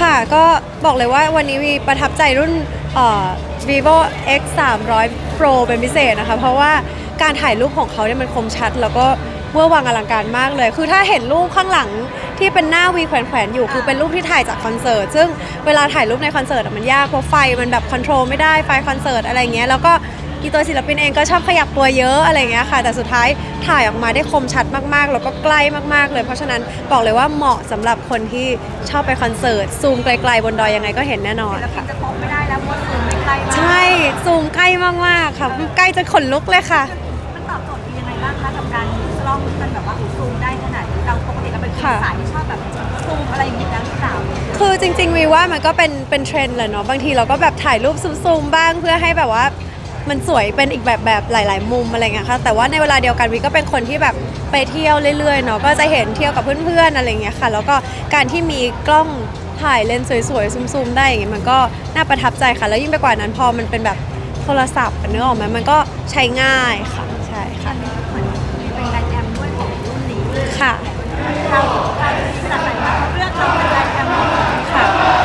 ค่ะ ก็บอกเลยว่าวันนี้วีประทับใจรุ่น vivo x 3 0 0 pro เป็นพิเศษนะคะ เพราะว่าการถ่ายรูปของเขาเนี่ยมันคมชัด แล้วก็เวอร์วังอลังการมากเลย คือถ้าเห็นรูปข้างหลังที่เป็นหน้าวีแขวนๆอยู่ คือเป็นรูปที่ถ่ายจากคอนเสิร์ต ซึ่งเวลาถ่ายรูปในคอนเสิร์ตมันยากเพราะไฟมันแบบคอนโทรลไม่ได้ ไฟคอนเสิร์ตอะไรเงี้ย แล้วก็ อีตัวศิลปินเองก็ชอบขยับตัวเยอะอะไรเงี้ยค่ะ แต่สุดท้ายถ่ายออกมาได้คมชัดมากๆ แล้วก็ใกล้มากๆเลย เพราะฉะนั้นบอกเลยว่าเหมาะสำหรับคนที่ชอบไปคอนเสิร์ต ซูมไกลๆบนดอยยังไงก็เห็นแน่นอนศิลปิค่ะนจะพบไม่ได้แล้วเพราะว่าซูมไม่ใกล้มากใช่ ซูมใกล้มากๆค่ะใกล้จะขนลุกเลยค่ะมันตอบโจทย์ดียังไงบ้างคะกับการกล้องที่มันแบบว่าซูมได้ขนาดนี้เราปกติเราเป็นคนค่ะสายที่ชอบแบบซูมอะไรอย่างนี้แล้วหรือเปล่าคือจริงๆวีว่ามันก็เป็นเป็นเทรนด์แหละเนาะบางทีเราก็แบบถ่ายรูปซูมๆบ้างเพื่อให้แบบว่า มันสวยเป็นอีกแบบแบบหลาย ๆ มุมอะไรเงี้ยค่ะแต่ว่าในเวลาเดียวกันวีก็เป็นคนที่แบบไปเที่ยวเรื่อยๆเนาะก็จะเห็นเที่ยวกับเพื่อนๆอะไรเงี้ยค่ะ แล้วก็การที่มีกล้องถ่ายเลนส์สวยๆซูมๆได้อย่างเงี้ยมันก็น่าประทับใจค่ะ แล้วยิ่งไปกว่านั้นพอมันเป็นแบบโทรศัพท์อะเนื้อออกไหมมันก็ใช้ง่ายค่ะใช่ค่ะเหมือนเป็นการแอมด้วยของรุ่นนี้ค่ะเราเราขนาดไหนบ้างเลือกเรา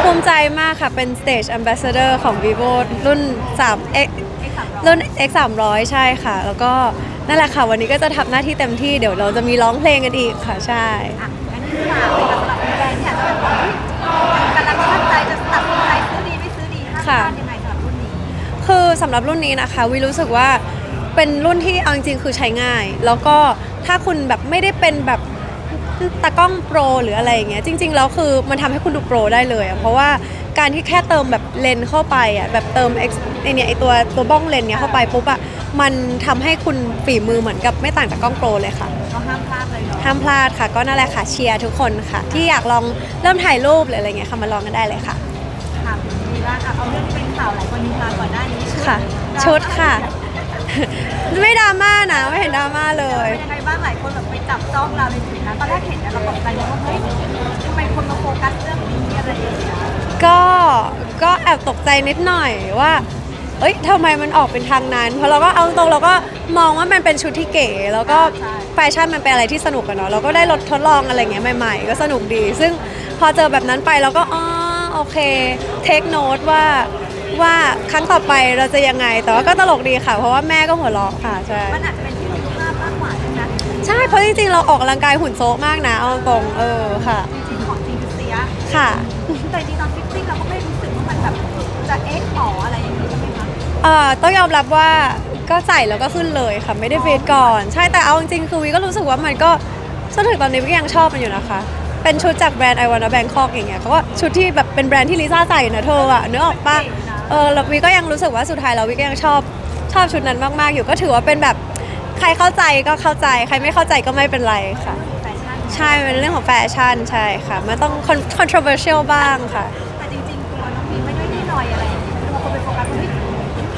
ภูมิใจมากค่ะ เป็น Stage Ambassador ของ vivo รุ่น3 X ไอ้สามร้อยรุ่น X 3 0 0ใช่ค่ะ แล้วก็นั่นแหละค่ะ วันนี้ก็จะทำหน้าที่เต็มที่เดี๋ยวเราจะมีร้องเพลงกันอีกค่ะ ใช่อะงั้นฝากเป็นสำหรับแบรนด์ที่อาจจะแบบว่าเฮ้ยกำลังตั้งใจจะตัดสินใจซื้อดีไม่ซื้อดีห้ามพค่ะลาดยังไงสำหรับรุ่นนี้ คือสำหรับรุ่นนี้นะคะวิรู้สึกว่าเป็นรุ่นที่เอาจริงๆคือใช้ง่าย แล้วก็ถ้าคุณแบบไม่ได้เป็นแบบ ตากล้องโปรหรืออะไรอย่างเงี้ยจริง ๆ แล้วคือมันทำให้คุณดูโปรได้เลยอะเพราะว่าการที่แค่เติมแบบเลนส์เข้าไปอะแบบเติม X ไอเนี่ยไอตัวตัวบ้องเลนส์เนี้ยเข้าไปปุ๊บอะมันทำให้คุณฝีมือเหมือนกับไม่ต่างจากกล้องโปรเลยค่ะก็ห้ามพลาดเลยเนาะห้ามพลาดค่ะก็นั่นแหละค่ะเชียร์ทุกคนค่ะ ที่อยากลองเริ่มถ่ายรูปหรืออะไรเงี้ยค่ะมาลองกันได้เลยค่ะถามดีว่าอะเอาเรื่องที่เป็นข่าวหลายคนนินทาก่อนหน้านี้ชุดค่ะชุดค่ะ ไม่ดราม่านะ ไม่เห็นดราม่าเลย เป็นยังไงบ้างหลายคนแบบไปจับจ้องเราในจุดนั้นตอนแรกเห็นเนี่ยเราตกใจนะว่าเฮ้ยทำไมคนมาโฟกัสเรื่องนี้อะไรอย่างเงี้ยก็ก็แอบตกใจนิดหน่อยว่า เอ้ยทำไมมันออกเป็นทางนั้น เพราะเราก็เอาตรงๆเราก็มองว่ามันเป็นชุดที่เก๋ แล้วก็แฟชั่นมันเป็นอะไรที่สนุกกันเนาะเราก็ได้ลดทดลองอะไรเงี้ยใหม่ๆ ก็สนุกดี ซึ่งพอเจอแบบนั้นไปเราก็อ๋อโอเคเทคโน e ว่า ว่าครั้งต่อไปเราจะยังไง แต่ว่าก็ตลกดีค่ะ เพราะว่าแม่ก็หัวเราะค่ะใช่มันอาจจะเป็นที่มีภาพมากกว่าใช่ไหมใช่เพราะจริงๆเราออกกำลังกายหุ่นโซะมากนะเอาตรงๆเออค่ะ จริงๆของจริงคือเสียค่ะ แต่จริงๆตอนฟิตติ้งเราก็ไม่รู้สึกว่ามันแบบจะเอ๊ะอ๋ออะไรอย่างนี้ใช่ไหมคะเอ่อต้องยอมรับว่าก็ใส่แล้วก็ขึ้นเลยค่ะไม่ได้เฟซก่อน ใช่แต่เอาจริงๆคือวีก็รู้สึกว่ามันก็จนถึงตอนนี้วีก็ยังชอบมันอยู่นะคะ เป็นชุดจากแบรนด์ไอวานาแบงคอกอย่างเงี้ยเขาก็ชุดที่แบบเป็นแบรนด์ที่ลิซ่าใส่นะเธออะนึกออกปะ เออแล้ววีก็ยังรู้สึกว่าสุดท้ายแล้ววีก็ยังชอบชอบชุดนั้นมาก ๆ อยู่ก็ถือว่าเป็นแบบใครเข้าใจก็เข้าใจ ใครไม่เข้าใจก็ไม่เป็นไรค่ะ แฟชั่นใช่เป็นเรื่องของแฟชั่นใช่ค่ะ มันต้อง con- controversial บ้างค่ะ แต่จริงๆตัวน้องพีไม่ได้ได้หน่อยอะไรอย่างเงี้ยบางคนไปโฟกัสว่าเฮ้ย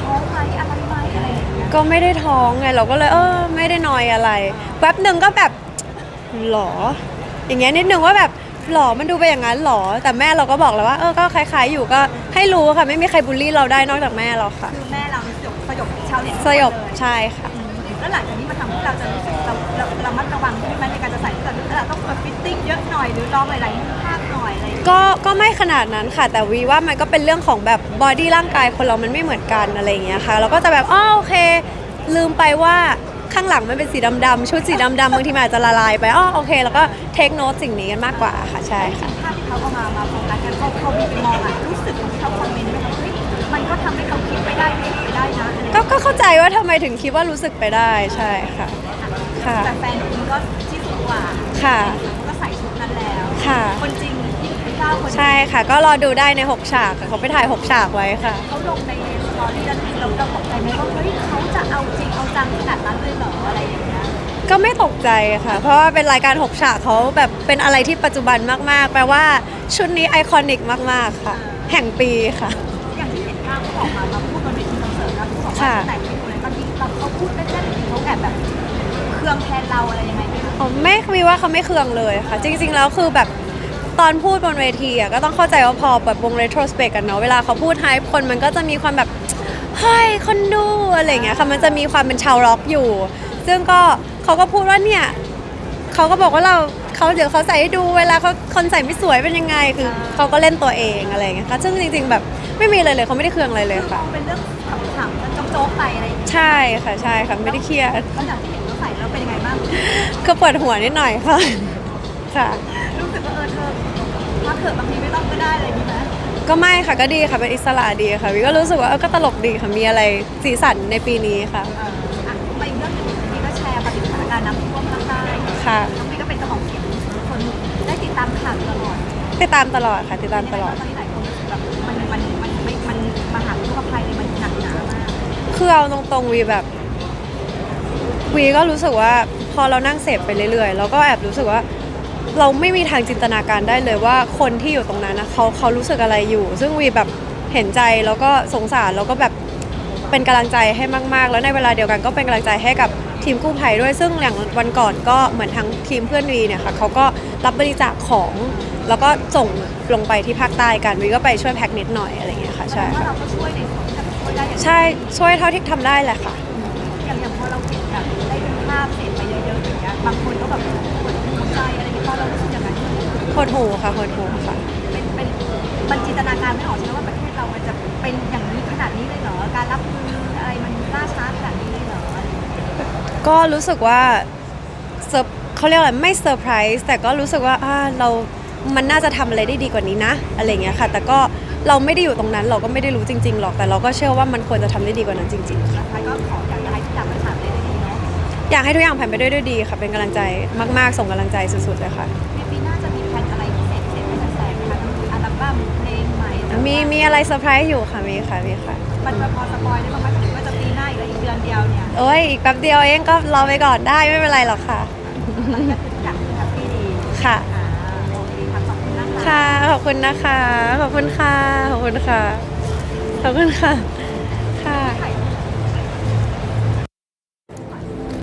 ท้องไหมอะไรไหมอะไรอย่างเงี้ยก็ไม่ได้ท้องไงเราก็เลยเออไม่ได้นอยอะไรแป๊บหนึ่งก็แบบหรอ อย่างเงี้ยนิดนึงว่าแบบ หรอมันดูไปอย่างนั้นหรอ แต่แม่เราก็บอกแล้วว่าเออก็คล้าย ๆ อยู่ก็ให้รู้ค่ะ ไม่มีใครบูลลี่เราได้นอกจากแม่เราค่ะ คือแม่เราสยบสยบชาวเน็ตสยบเลยใช่ค่ะอืมแล้วหลังจากนี้มันทำให้เราจะรู้สึกเราเราเรามัดระวังใช่ไหมในการจะใส่เสื้อหรือเราต้องมาฟิตติ้งเยอะหน่อยหรือลองหลายๆภาพหน่อยอะไรอย่างเงี้ย ก็ก็ไม่ขนาดนั้นค่ะ แต่วีว่ามันก็เป็นเรื่องของแบบบอดี้ร่างกายคนเรามันไม่เหมือนกันอะไรอย่างเงี้ยค่ะเราก็จะแบบอ๋อโอเค ลืมไปว่า ข้างหลังมันเป็นสีดำๆชุดสีดำๆบางทีมันอาจจะละลายไปอ๋อโอเค แล้วก็เทคโนตสิ่งนี้กันมากกว่าค่ะใช่ค่ะ ภาพที่เขาเอามามาโฟกัสกันเขาเขามีไปมองอะรู้สึกที่เขาคอมเมนต์ไหมคะเฮ้ยมันก็ทำให้เขาคิดไปได้คิดไปได้นะอะไรอย่างก็เงี้ยก็เข้าใจว่าทำไมถึงคิดว่ารู้สึกไปได้ใช่ค่ะ ค่ะ แต่แฟนคุณก็ที่สุดกว่าค่ะเขาก็ใส่ชุดนั้นแล้ว ค่ะ คนจริงพี่ก้าวคนจริงใช่ค่ะ ก็รอดูได้ใน 6 ฉากค่ะเขาไปถ่าย 6 ฉากไว้ค่ะ เขาลงในสตอรี่แล้ว เราเราตกใจไหมว่าเฮ้ยเขาจะเอาจริงเอาจังขนาดนั้นเลยเหรออะไรอย่างเงี้ยก็ไม่ตกใจค่ะ เพราะว่าเป็นรายการ6ฉากเขาแบบเป็นอะไรที่ปัจจุบันมากๆ แปลว่าชุดนี้ไอคอนิกมากๆค่ะ แห่งปีค่ะ อย่างที่เห็นภาพเขาออกมามาพูดบนเวทีคอนเสิร์ตนะเขาบอกว่าค่ะ แต่งไม่ถูกเลยบางทีเราเขาพูดเล่นๆเขาแอบแบบเครื่องแทนเราอะไรยังไงไม่รู้ผมไม่มีว่าเขาไม่เคืองเลยค่ะ จริง ๆ แล้วคือแบบตอนพูดบนเวทีอะก็ต้องเข้าใจว่าพอแบบวง retrospect กันเนาะเวลาเขาพูดไฮป์คนมันก็จะมีความแบบ เฮ้ยคนดูอะไรอย่างเงี้ยค่ะมันจะมีความเป็นชาวร็อกอยู่ ซึ่งก็เขาก็พูดว่าเนี่ยเขาก็บอกว่าเราเขาเดี๋ยวเขาใส่ให้ดูเวลาเขาคนใส่ไม่สวยเป็นยังไงคือเขาก็เล่นตัวเองอะไรอย่างเงี้ยค่ะซึ่งจริง ๆ แบบไม่มีอะไรเลยเขาไม่ได้เคืองอะไรเลยคือมค่ะองเป็นเรื่องขำๆมันโจ๊กๆไปอะไรอย่างเงี้ยใช่ค่ะใช่ค่ะไม่ได้เครียดแล้วจากที่เห็นเขาใส่แล้วเป็นยังไงบ้างก็ปวดหัวนิดหน่อยค่ะค่ะ รู้สึกว่าเออเธอพักเถอะบางทีไม่ต้องก็ได้อะไรอย่างนี้ไหม ก็ไม่ค่ะก็ดีค่ะเป็นอิสระดีค่ะวิก็รู้สึกว่าเออก็ตลกดีค่ะมีอะไรสีสันในปีนี้ค่ะ เอออะมาอีกเรื่องหนึงพี่ก็แชร์ปฏิบัติการน้ำท่วมภาคใต้ค่ะ น้องพี่ก็เป็นกระบอกเสียงคนได้ติดตามข่าวตลอดติดตามตลอดค่ะติดตามตลอดตอนนี้หลายคนรู้สึกแบบมันมันมันไม่มันมหาวิทยาลัยเลยมันหนักหนามากคือเอาตรงๆวีแบบ วีก็รู้สึกว่าพอเรานั่งเสพไปเรื่อยๆเราก็แอบรู้สึกว่า เราไม่มีทางจินตนาการได้เลยว่าคนที่อยู่ตรงนั้นนะเขาเขารู้สึกอะไรอยู่ ซึ่งวีแบบเห็นใจแล้วก็สงสารแล้วก็แบบเป็นกำลังใจให้มาก ๆ แล้วในเวลาเดียวกันก็เป็นกำลังใจให้กับทีมกู้ภัยด้วย ซึ่งอย่างวันก่อนก็เหมือนทั้งทีมเพื่อนวีเนี่ยค่ะเขาก็รับบริจาคของ แล้วก็ส่งลงไปที่ภาคใต้กันวีก็ไปช่วยแพ็คนิดหน่อยอะไรอย่างเงี้ยค่ะใช่ว่าค่ะเราก็ช่วยในส่วนที่จะช่วยได้อย่างใช่ช่วยเท่าที่ทำได้แหละค่ะอย่างอย่างพอเราเห็นแบบได้ดูภาพเสร็จไปเยอะๆอย่างเงี้ยบางคนก็แบบ หดหูค่ะโหดหูค่ะ เป็นเป็นมันจินตนาการไม่ออกใช่ไหมว่าประเทศเรามันจะเป็นอย่างนี้ขนาดนี้เลยเหรอการรับมืออะไรมันล่าช้าขนาดนี้เลยเหรออะไรอย่างเงี้ยก็รู้สึกว่าเซอร์เขาเรียกอะไรไม่เซอร์ไพรส์แต่ก็รู้สึกว่าอ่าเรา มันน่าจะทำอะไรได้ดีกว่านี้นะ อะไรอย่างเงี้ยค่ะ แต่ก็เราไม่ได้อยู่ตรงนั้นเราก็ไม่ได้รู้จริง ๆ หรอกแต่เราก็เชื่อว่ามันควรจะทำได้ดีกว่านั้นจริงๆค่ะสุดท้ายก็ขออยากจะให้ทุกอย่างมันผ่านไปได้ดีเนาะอยากให้ทุกอย่างผ่านไปด้วยด้วยดีค่ะเป็นกำลังใจมาก ๆ ส่งกำลังใจสุดๆเลยค่ะในปีหน้าจะมี ม่หรือว่ามีมีอะไรเซอร์ไพรส์อยู่ค่ะมีค่ะมีค่ะ มันจะพอสปอยได้บ้างไหมถึงว่าจะปีหน้าอีกแล้วอีกเดือนเดียวเนี่ยโอ้ยอีกแป๊บเดียวเองก็รอไปก่อนได้ไม่เป็นไรหรอกค่ะ มันก็คือทุกอย่างคือแฮปปี้ดีค่ะ อ่าโอเคค่ะขอบคุณนะคะ ค่ะ ขอบคุณนะคะ ขอบคุณค่ะ ขอบคุณค่ะ ขอบคุณค่ะ